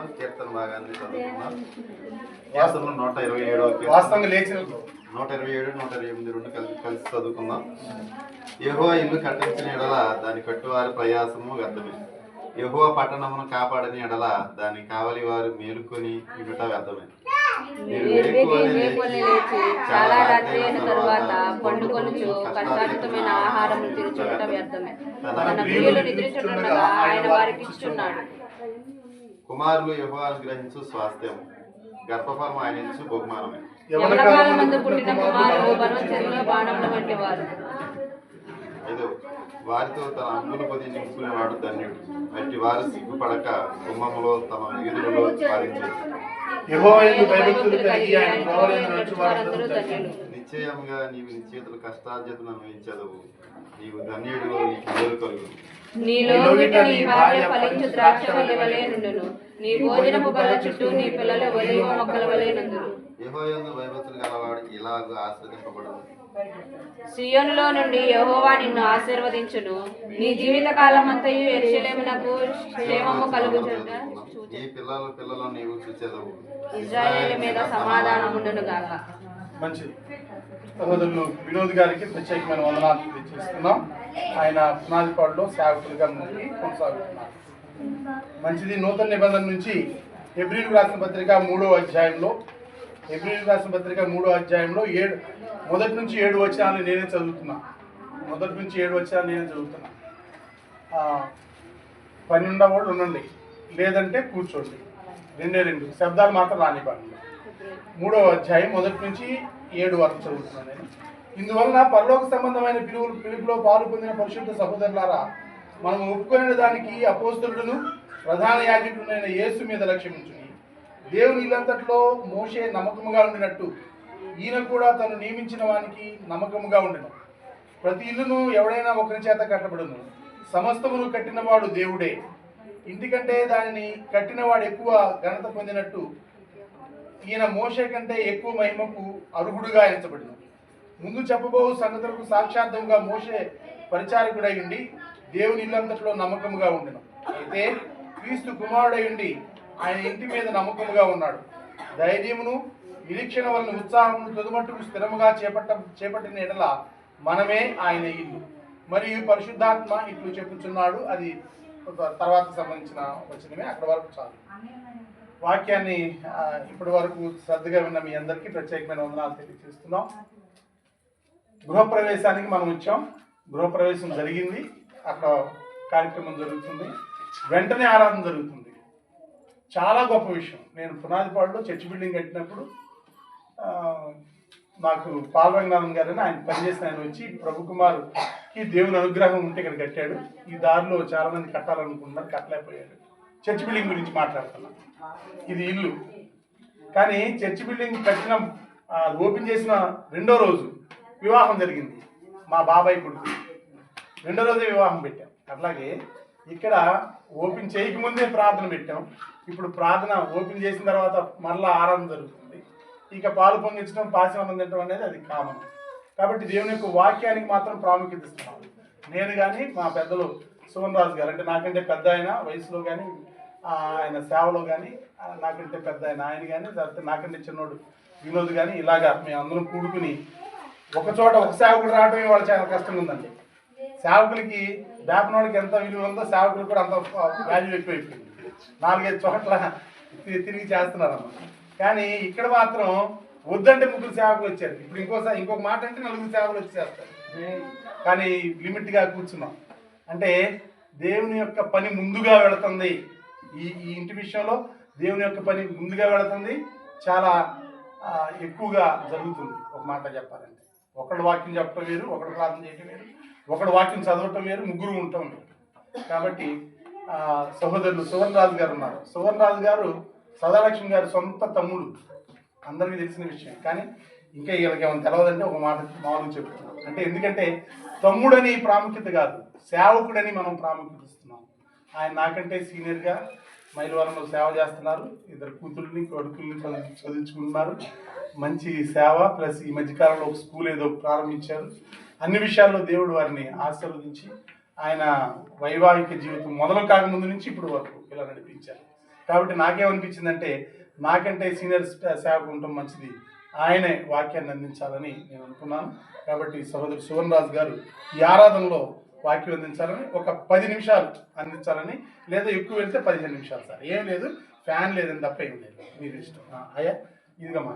గ్రంథంలో కీర్తన భాగాన్ని చదువుకున్నాం. నూట ఇరవై లేచిన నూట ఇరవై ఏడు నూట ఇరవై ఎనిమిది రెండు కలిసి కలిసి చదువుకుందాం యహో ఇల్లు కట్టించిన ఎడల దాని కట్టువారి ప్రయాసము వ్యర్థమే. యహో పట్టణమును కాపాడని ఎడల దాని కావలి వారు మేలుకొని ఇటుట వ్యర్థమే. చాలా రాత్రి అయిన తరువాత పండుకొనుచు కష్టార్జితమైన ఆహారం తిరుచుట వ్యర్థమే. తన ప్రియులు నిద్రించుండగా ఆయన వారికి ఇచ్చున్నాడు. కుమారులు యహో అనుగ్రహించు స్వాస్థ్యం గర్భఫలం ఆయన బహుమానమే. యవన కాలమందు పుట్టిన కుమారులు బలవచంలో బాణముల వంటి వారు ఐదో వారితో తన అంగులు పొది నింపుకునేవాడు ధన్యుడు. అట్టి వారు సిగ్గుపడక కుమ్మములో తమ వీధులలో నిశ్చయముగా నీవు నీ చేతులు కష్టార్జితను అనుభవించదవు. నీవు ధన్యుడు నీకు మేలు కలుగు. నీ భార్య ఫలించు ద్రాక్ష వల్లి వలె నుండును. నీ భోజనపు బల్ల చుట్టూ నీ పిల్లలు ఒలివ మొక్కల వలె నుండును. యెహోయందు భయభక్తులు గలవాడు ఇలాగ ఆశ్రదింపబడదు సియోనులో నుండి యెహోవా నిన్ను ఆశీర్వదించును నీ జీవిత కాలమంతయు ఎరుషలేమునకు క్షేమము పిల్లల పిల్లలు నీవు చూచేదవు. ఇజ్రాయేల్ మీద సమాధానముండును గాక. మంచిది సహోదరులు వినోద్ గారికి ప్రత్యేకమైన వందనాలు తెలియజేస్తున్నాం. ఆయన పునాదిపాడులో సేవకులుగా ముందుకు కొనసాగుతున్నారు. మంచిది నూతన నిబంధన నుంచి ఎబ్రిల్ రాసిన పత్రిక మూడో అధ్యాయంలో ఎబ్రిల్ రాసిన పత్రిక మూడో అధ్యాయంలో ఏడు మొదటి నుంచి ఏడు వచనాలు నేనే చదువుతున్నా. మొదటి నుంచి ఏడు వచ్చా నేను చదువుతున్నా. ఆ, పని ఉండండి. లేదంటే కూర్చోండి. రెండే రెండు. శబ్దాలు మాత్రం రానివ్వండి మూడవ అధ్యాయం మొదటి నుంచి ఏడు వరకు చదువుతున్నాను నేను. ఇందువలన పరలోక సంబంధమైన పిలువులు పిలుపులో పాలు పొందిన పరిశుద్ధ సహోదరులారా మనం ఒప్పుకునే దానికి అపోస్తులను ప్రధాన యాజకుడునైన యేసు మీద లక్ష్యమించుని దేవుని ఇల్లంతట్లో మోషే నమ్మకముగా ఉండినట్టు. ఈయన కూడా తను నియమించిన వానికి నమ్మకముగా ఉండను. ప్రతి ఇల్లును ఎవడైనా ఒకరి చేత కట్టబడును. సమస్తమును కట్టినవాడు దేవుడే. ఇంటికంటే దానిని కట్టినవాడు ఎక్కువ ఘనత పొందినట్టు ఈయన మోషే కంటే ఎక్కువ మహిమకు అర్హుడుగా ఎంచబడిన. ముందు చెప్పబోవు సంగతులకు సాక్షార్థంగా మోషే పరిచారకుడై ఉండి దేవుని ఇల్లంతట్లో నమ్మకముగా ఉండిన. అయితే క్రీస్తు కుమారుడై ఉండి ఆయన ఇంటి మీద నమ్మకముగా ఉన్నాడు. ధైర్యమును నిరీక్షణ వలన ఉత్సాహమును తుదమట్టుకు స్థిరముగా చేపట్ట చేపట్టిన ఎడల మనమే ఆయన ఇల్లు. మరియు పరిశుద్ధాత్మ ఇట్లు చెప్పుచున్నాడు. అది తర్వాత సంబంధించిన వచనమే. అక్కడ వరకు చాలు. వాక్యాన్ని ఇప్పటి వరకు శ్రద్ధగా విన్న మీ అందరికీ ప్రత్యేకమైన వందనాలు తెలియజేస్తున్నాం. గృహప్రవేశానికి మనం వచ్చాం. గృహప్రవేశం జరిగింది. అక్కడ కార్యక్రమం జరుగుతుంది. వెంటనే ఆరాధన జరుగుతుంది. చాలా గొప్ప విషయం. నేను పునాదిపాడులో చర్చి బిల్డింగ్ కట్టినప్పుడు మాకు నాకు పాల్రంగనాథన్ గారు అని ఆయన పనిచేసిన ఆయన వచ్చి ప్రభు కుమార్కి దేవుని అనుగ్రహం ఉంటే ఇక్కడ కట్టాడు. ఈ దారిలో చాలా మంది కట్టాలనుకుంటున్నారు కట్టలేకపోయాడు చర్చ్ బిల్డింగ్ గురించి మాట్లాడుతున్నాం. ఇది ఇల్లు. కానీ చర్చ్ బిల్డింగ్ కట్టిన ఓపెన్ చేసిన రెండో రోజు వివాహం జరిగింది. మా బాబాయ్ కొడుకు. రెండో రోజే వివాహం పెట్టాం. అట్లాగే ఇక్కడ ఓపెన్ చేయకముందే ప్రార్థన పెట్టాం. ఇప్పుడు ప్రార్థన ఓపెన్ చేసిన తర్వాత మరలా ఆరాధన జరుగుతుంది. ఇక పాలు పొంగించడం పాశవనం తినడం అనేది అది కామన్. కాబట్టి దేవుని యొక్క వాక్యానికి మాత్రం ప్రాముఖ్యత ఇస్తున్నాం నేను కానీ మా పెద్దలు సువన్ రాజు గారు అంటే నాకంటే పెద్ద ఆయన వయసులో కానీ ఆయన సేవలో కానీ నాకంటే పెద్ద ఆయన ఆయన కానీ లేకపోతే నాకంటే చిన్నోడు వినోద్ కానీ ఇలాగా మేము అందరం కూడుకుని ఒక చోట ఒక సేవకుడు రావడమే వాళ్ళు చాలా కష్టంగా ఉందండి. సేవకులకి వేపనోడికి ఎంత విలువ ఉందో సేవకులకు కూడా అంత వాల్యూ ఎక్కువైపోయింది. నాలుగైదు చోట్ల తిరిగి తిరిగి చేస్తున్నారన్నమాట. కానీ ఇక్కడ మాత్రం వద్దంటే ముగ్గురు సేవకులు వచ్చారు. ఇప్పుడు ఇంకోసారి ఇంకొక మాట అంటే నలుగురు సేవలు వచ్చేస్తారు. కానీ లిమిట్గా కూర్చున్నాం. అంటే దేవుని యొక్క పని ముందుగా వెళుతుంది. ఈ ఈ ఇంటి విషయంలో దేవుని యొక్క పని ముందుగా వెళుతుంది. చాలా ఎక్కువగా జరుగుతుంది. ఒక మాట చెప్పాలంటే. ఒకడు వాక్యం చెప్పడం వేరు ఒకడు ప్రార్థన చేయటం వేరు ఒకడు వాక్యం చదవటం వేరు ముగ్గురు ఉంటాం. కాబట్టి సహోదరులు సువర్ణ రాజు గారు ఉన్నారు. సువర్ణ రాజు గారు సదాలక్ష్మి గారు సొంత తమ్ముడు. అందరికీ తెలిసిన విషయం. కానీ ఇంకా వీళ్ళకి ఏమైనా తెలవదంటే ఒక మాట మామూలుగా చెప్తున్నాం అంటే ఎందుకంటే తమ్ముడని ప్రాముఖ్యత కాదు సేవకుడని మనం ప్రాముఖ్యత ఇస్తున్నాం. ఆయన నాకంటే సీనియర్గా మైలవరంలో సేవ చేస్తున్నారు. ఇద్దరు కూతుర్ని కొడుకుల్ని చదివి చదివించుకుంటున్నారు. మంచి సేవ ప్లస్ ఈ మధ్యకాలంలో ఒక స్కూల్ ఏదో ప్రారంభించారు. అన్ని విషయాల్లో దేవుడు వారిని ఆశీర్వదించి ఆయన వైవాహిక జీవితం మొదలు కాకముందు నుంచి ఇప్పుడు వరకు ఇలా నడిపించారు. కాబట్టి నాకేమనిపించిందంటే నాకంటే సీనియర్ సేవకు ఉండటం మంచిది. ఆయనే వాక్యాన్ని అందించాలని నేను అనుకున్నాను. కాబట్టి సహోదరు సువన్ రాజు గారు ఈ ఆరాధనలో వాక్యం అందించాలని ఒక పది నిమిషాలు అందించాలని లేదా ఎక్కువ వెళ్తే పదిహేను నిమిషాలు సార్. ఏం లేదు ఫ్యాన్ లేదని తప్ప ఏం లేదు. మీరు ఇష్టం. అయ్యా ఇదిగా మా